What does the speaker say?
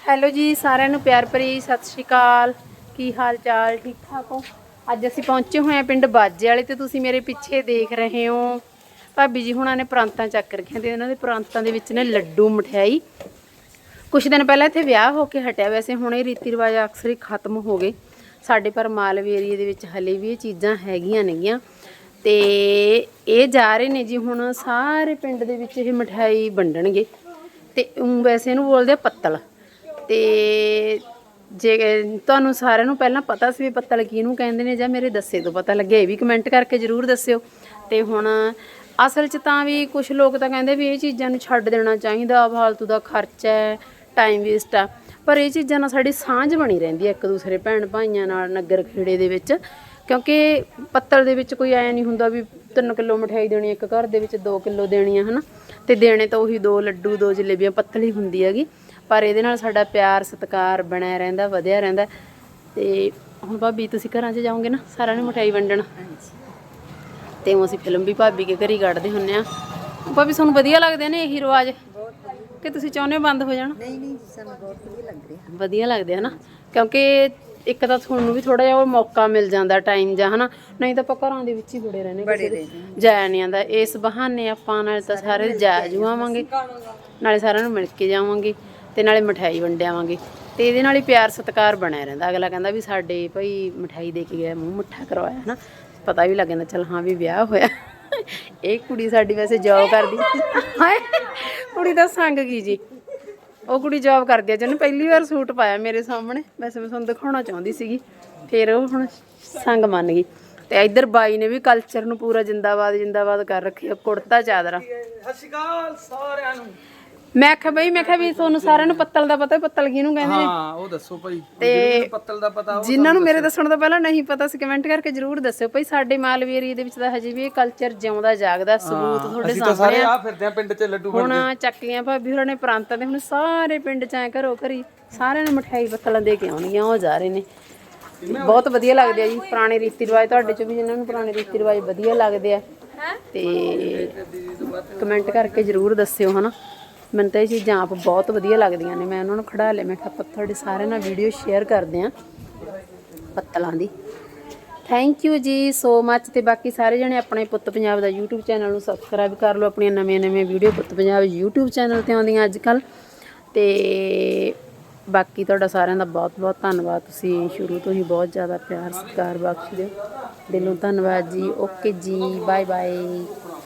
Hello ਜੀ, ਸਾਰਿਆਂ ਨੂੰ ਪਿਆਰ ਭਰੀ ਸਤਿ ਸ਼੍ਰੀ ਅਕਾਲ। ਕੀ ਹਾਲ ਚਾਲ? ਠੀਕ ਠਾਕ ਹੋ? ਅੱਜ ਅਸੀਂ ਪਹੁੰਚੇ ਹੋਏ ਹਾਂ ਪਿੰਡ ਬਾਜੇ ਵਾਲੇ ਤੇ ਤੁਸੀਂ ਮੇਰੇ ਪਿੱਛੇ ਦੇਖ ਰਹੇ ਹੋ। ਭਾਬੀ ਜੀ ਹੁਣਾਂ ਨੇ ਪ੍ਰਾਂਤਾਂ ਚੱਕ ਰੱਖੀਆਂ ਤੇ ਇਹਨਾਂ ਦੇ ਪ੍ਰਾਂਤਾਂ ਦੇ ਵਿੱਚ ਨੇ ਲੱਡੂ ਮਠਿਆਈ। ਕੁਝ ਦਿਨ ਪਹਿਲਾਂ ਇੱਥੇ ਵਿਆਹ ਹੋ ਕੇ ਹਟਿਆ, ਵੈਸੇ ਹੁਣ ਇਹ ਰੀਤੀ ਰਿਵਾਜ ਅਕਸਰ ਹੀ ਖਤਮ ਹੋ ਗਏ। ਸਾਡੇ ਪਰ ਮਾਲਵੇ ਏਰੀਏ ਦੇ ਵਿੱਚ ਹਲੇ ਵੀ ਇਹ ਚੀਜ਼ਾਂ ਹੈਗੀਆਂ ਨੇਗੀਆਂ। ਤੇ ਇਹ ਜਾ ਰਹੇ ਨੇ ਜੀ ਹੁਣ ਸਾਰੇ ਪਿੰਡ ਦੇ ਵਿੱਚ ਇਹ ਮਠਿਆਈ ਵੰਡਣਗੇ। ਤੇ ਊਂ ਵੈਸੇ ਇਹਨੂੰ ਬੋਲਦੇ ਆ ਪੱਤਲ। ਤੇ ਜੇ ਤੁਹਾਨੂੰ ਸਾਰਿਆਂ ਨੂੰ ਪਹਿਲਾਂ ਪਤਾ ਸੀ ਵੀ ਪੱਤਲ ਕਿਹਨੂੰ ਕਹਿੰਦੇ ਨੇ ਜਾਂ ਮੇਰੇ ਦੱਸੇ ਤੋਂ ਪਤਾ ਲੱਗਿਆ, ਇਹ ਵੀ ਕਮੈਂਟ ਕਰਕੇ ਜਰੂਰ ਦੱਸਿਓ। ਤੇ ਹੁਣ ਅਸਲ 'ਚ ਤਾਂ ਵੀ ਕੁਝ ਲੋਕ ਤਾਂ ਕਹਿੰਦੇ ਵੀ ਇਹ ਚੀਜ਼ਾਂ ਨੂੰ ਛੱਡ ਦੇਣਾ ਚਾਹੀਦਾ, ਫਾਲਤੂ ਦਾ ਖਰਚਾ ਹੈ ਟਾਈਮ ਵੇਸਟ ਆ। ਪਰ ਇਹ ਚੀਜ਼ਾਂ ਨਾਲ ਸਾਡੀ ਸਾਂਝ ਬਣੀ ਰਹਿੰਦੀ ਹੈ ਇੱਕ ਦੂਸਰੇ ਭੈਣ ਭਾਈਆਂ ਨਾਲ, ਨਗਰ ਖੇੜੇ ਦੇ ਵਿੱਚ। ਕਿਉਂਕਿ ਪੱਤਲ ਦੇ ਵਿੱਚ ਕੋਈ ਐ ਨਹੀਂ ਹੁੰਦਾ ਵੀ 3 ਕਿਲੋ ਮਠਿਆਈ ਦੇਣੀ, ਇੱਕ ਘਰ ਦੇ ਵਿੱਚ 2 ਕਿਲੋ ਦੇਣੀ ਹੈ ਹਨਾ? ਤੇ ਦੇਣੇ ਤਾਂ ਉਹੀ ਦੋ ਲੱਡੂ, ਦੋ ਜਲੇਬੀਆਂ, ਪੱਤਲ ਹੀ ਹੁੰਦੀ ਹੈਗੀ। ਪਰ ਇਹਦੇ ਨਾਲ ਸਾਡਾ ਪਿਆਰ ਸਤਿਕਾਰ ਬਣਿਆ ਰਹਿੰਦਾ ਵਧਿਆ ਰਹਿੰਦਾ। ਤੇ ਹੁਣ ਭਾਬੀ ਤੁਸੀਂ ਘਰਾਂ 'ਚ ਜਾਓਗੇ ਨਾ ਸਾਰਿਆਂ ਨੂੰ ਮਠਿਆਈ ਵੰਡਣ। ਤੇ ਉਹ ਅਸੀਂ ਫਿਲਮ ਵੀ ਭਾਬੀ ਕੇ ਘਰੀ ਕੱਢਦੇ ਹੁੰਨੇ ਆ। ਭਾਬੀ ਤੁਹਾਨੂੰ ਵਧੀਆ ਲੱਗਦੇ ਨੇ ਇਹੀ ਰਿਵਾਜ? ਕਿ ਤੁਸੀਂ ਚਾਹੁੰਦੇ ਬੰਦ ਹੋ ਜਾਣ? ਨਹੀਂ ਨਹੀਂ ਜੀ ਸਾਨੂੰ ਬਹੁਤ ਵਧੀਆ ਲੱਗ ਰਿਹਾ। ਵਧੀਆ ਲੱਗਦੇ ਹਨਾ ਕਿਉਂਕਿ ਇੱਕ ਤਾਂ ਤੁਹਾਨੂੰ ਵੀ ਥੋੜਾ ਜਿਹਾ ਉਹ ਮੌਕਾ ਮਿਲ ਜਾਂਦਾ ਟਾਈਮ ਜਾਂ ਹਨਾ। ਨਹੀਂ ਤਾਂ ਆਪਾਂ ਘਰਾਂ ਦੇ ਵਿੱਚ ਹੀ ਬੜੇ ਰਹਿੰਦੇ ਬੜੇ ਕਿਸੇ ਦੇ ਜਾਇਆ ਨਹੀਂ ਆਂਦਾ ਇਸ ਬਹਾਨੇ ਆਪਾਂ ਨਾਲ ਤਾਂ ਸਾਰੇ ਜਾ ਜੂ ਆਵਾਂਗੇ ਨਾਲੇ ਸਾਰਿਆਂ ਨੂੰ ਮਿਲ ਕੇ ਜਾਵਾਂਗੇ। ਤੇ ਨਾਲੇ ਮਠਿਆਈ ਵੰਡਿਆਵਾਂਗੇ ਤੇ ਇਹਦੇ ਨਾਲ ਹੀ ਪਿਆਰ ਸਤਿਕਾਰ ਬਣਿਆ ਰਹਿੰਦਾ। ਅਗਲਾ ਕਹਿੰਦਾ ਵੀ ਸਾਡੇ ਭਾਈ ਮਠਿਆਈ ਦੇ ਕੇ ਗਿਆ, ਮੂੰਹ ਮਿੱਠਾ ਕਰਵਾਇਆ, ਹਨਾ? ਪਤਾ ਵੀ ਲੱਗ ਜਾਂਦਾ, ਚਲ ਹਾਂ ਵੀ ਵਿਆਹ ਹੋਇਆ। ਇਹ ਕੁੜੀ ਸਾਡੀ ਵੈਸੇ ਜੌਬ ਕਰਦੀ। ਹਾਏ, ਕੁੜੀ ਦਾ ਸੰਗ ਕੀ ਜੀ। ਉਹ ਕੁੜੀ ਜੌਬ ਕਰਦੀ ਆ। ਜਿਹਨੇ ਪਹਿਲੀ ਵਾਰ ਸੂਟ ਪਾਇਆ ਮੇਰੇ ਸਾਹਮਣੇ, ਵੈਸੇ ਮੈਂ ਤੁਹਾਨੂੰ ਦਿਖਾਉਣਾ ਚਾਹੁੰਦੀ ਸੀਗੀ। ਫਿਰ ਉਹ ਹੁਣ ਸੰਗ ਮੰਨ ਗਈ। ਤੇ ਇੱਧਰ ਬਾਈ ਨੇ ਵੀ ਕਲਚਰ ਨੂੰ ਪੂਰਾ ਜਿੰਦਾਬਾਦ ਜਿੰਦਾਬਾਦ ਕਰ ਰੱਖਿਆ, ਕੁੜਤਾ ਚਾਦਰਾ। ਸਤਿ ਸ਼੍ਰੀ ਅਕਾਲ ਸਾਰਿਆਂ ਨੂੰ। ਮੈਂ ਆਖਿਆ ਬਈ ਮੈਂ ਆਖਿਆ ਵੀ ਤੁਹਾਨੂੰ ਸਾਰਿਆਂ ਨੂੰ ਪੱਤਲ ਦਾ ਪਤਾ ਪੱਤਲ ਕਿਹਨੂੰ ਕਹਿੰਦੇ ਨੇ? ਹਾਂ ਉਹ ਦੱਸੋ ਭਾਈ। ਤੇ ਪੱਤਲ ਦਾ ਪਤਾ ਉਹ ਜਿਨ੍ਹਾਂ ਨੂੰ ਮੇਰੇ ਦੱਸਣ ਤੋਂ ਪਹਿਲਾਂ ਨਹੀਂ ਪਤਾ ਸੀ ਕਮੈਂਟ ਕਰਕੇ ਜਰੂਰ ਦੱਸਿਓ ਭਈ। ਸਾਡੇ ਮਾਲਵੇ ਦੇ ਵਿੱਚ ਤਾਂ ਹਜੇ ਵੀ ਇਹ ਕਲਚਰ ਜਿਉਂਦਾ ਜਾਗਦਾ ਸਬੂਤ ਤੁਹਾਡੇ ਅਸੀਂ ਤਾਂ ਸਾਹਮਣੇ ਸਾਰੇ ਆ ਫਿਰਦੇ ਆ ਪਿੰਡ 'ਚ ਲੱਡੂ ਹੁਣ ਚੱਕੀਆਂ ਭਾਬੀ ਹੋਰਾਂ ਨੇ ਪ੍ਰਾਂਤਾਂ ਦੇ ਹੁਣ ਸਾਰੇ ਪਿੰਡ ਚ ਐ ਘਰੋ ਘਰੀ ਸਾਰਿਆਂ ਨੂੰ ਮਠਿਆਈ ਪੱਤਲਾਂ ਦੇ ਕੇ ਆਉਣਗੀਆਂ ਉਹ ਜਾ ਰਹੇ ਨੇ। ਬਹੁਤ ਵਧੀਆ ਲੱਗਦੇ ਆ ਜੀ ਪੁਰਾਣੇ ਰੀਤੀ ਰਿਵਾਜ ਤੁਹਾਡੇ ਚ ਵੀ ਜਿਨ੍ਹਾਂ ਨੂੰ ਪੁਰਾਣੇ ਰੀਤੀ ਰਿਵਾਜ ਵਧੀਆ ਲੱਗਦੇ ਆ। ਤੇ ਕਮੈਂਟ ਕਰਕੇ ਜਰੂਰ ਦੱਸਿਓ ਹਨਾ? ਮੈਨੂੰ ਤਾਂ ਇਹ ਚੀਜ਼ਾਂ ਆਪ ਬਹੁਤ ਵਧੀਆ ਲੱਗਦੀਆਂ ਨੇ। ਮੈਂ ਉਹਨਾਂ ਨੂੰ ਖੜਾ ਲਿਆ, ਮੈਂ ਕਿਹਾ ਆਪਾਂ ਤੁਹਾਡੇ ਸਾਰਿਆਂ ਨਾਲ ਵੀਡੀਓ ਸ਼ੇਅਰ ਕਰਦੇ ਆ ਪੱਤਲਾਂ ਦੀ। ਥੈਂਕ ਯੂ ਜੀ ਸੋ ਮੱਚ ਤੇ ਬਾਕੀ ਸਾਰੇ ਜਣੇ ਆਪਣੇ ਪੁੱਤ ਪੰਜਾਬ ਦਾ YouTube ਚੈਨਲ ਨੂੰ ਸਬਸਕ੍ਰਾਈਬ ਕਰ ਲਓ। ਆਪਣੀਆਂ ਨਵੀਆਂ-ਨਵੀਆਂ ਵੀਡੀਓ ਪੁੱਤ ਪੰਜਾਬ YouTube ਚੈਨਲ ਤੇ ਆਉਂਦੀਆਂ ਅੱਜ ਕੱਲ ਤੇ ਬਾਕੀ ਤੁਹਾਡਾ ਸਾਰਿਆਂ ਦਾ ਬਹੁਤ-ਬਹੁਤ ਧੰਨਵਾਦ। ਤੁਸੀਂ ਸ਼ੁਰੂ ਤੋਂ ਹੀ ਬਹੁਤ ਜ਼ਿਆਦਾ ਪਿਆਰ, ਸਤਿਕਾਰ ਬਖਸ਼ਦੇ ਹੋ। ਦਿਲੋਂ ਧੰਨਵਾਦ ਜੀ। ਓਕੇ ਜੀ ਬਾਏ ਬਾਏ